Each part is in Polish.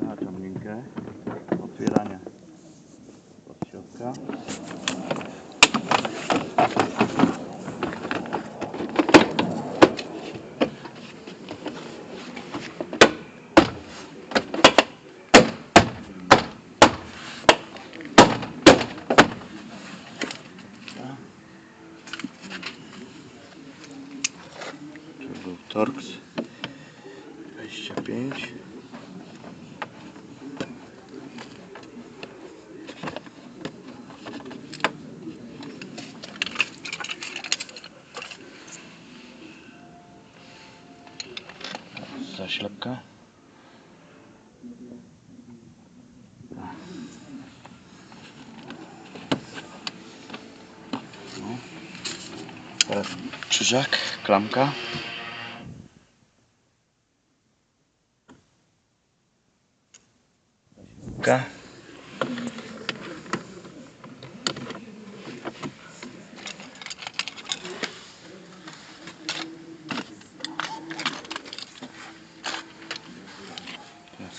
Zahaczam linkę. Otwieranie od środka. Torx 25 Zaślepka No. Teraz krzyżak, klamka K.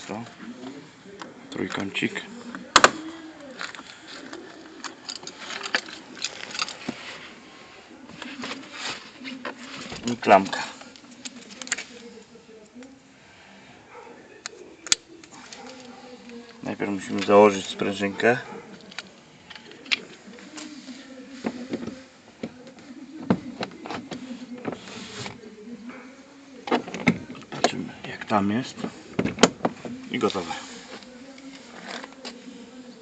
To. Trójkącik. I klamka. Najpierw musimy założyć sprężynkę. Zobaczymy jak tam jest. I gotowe.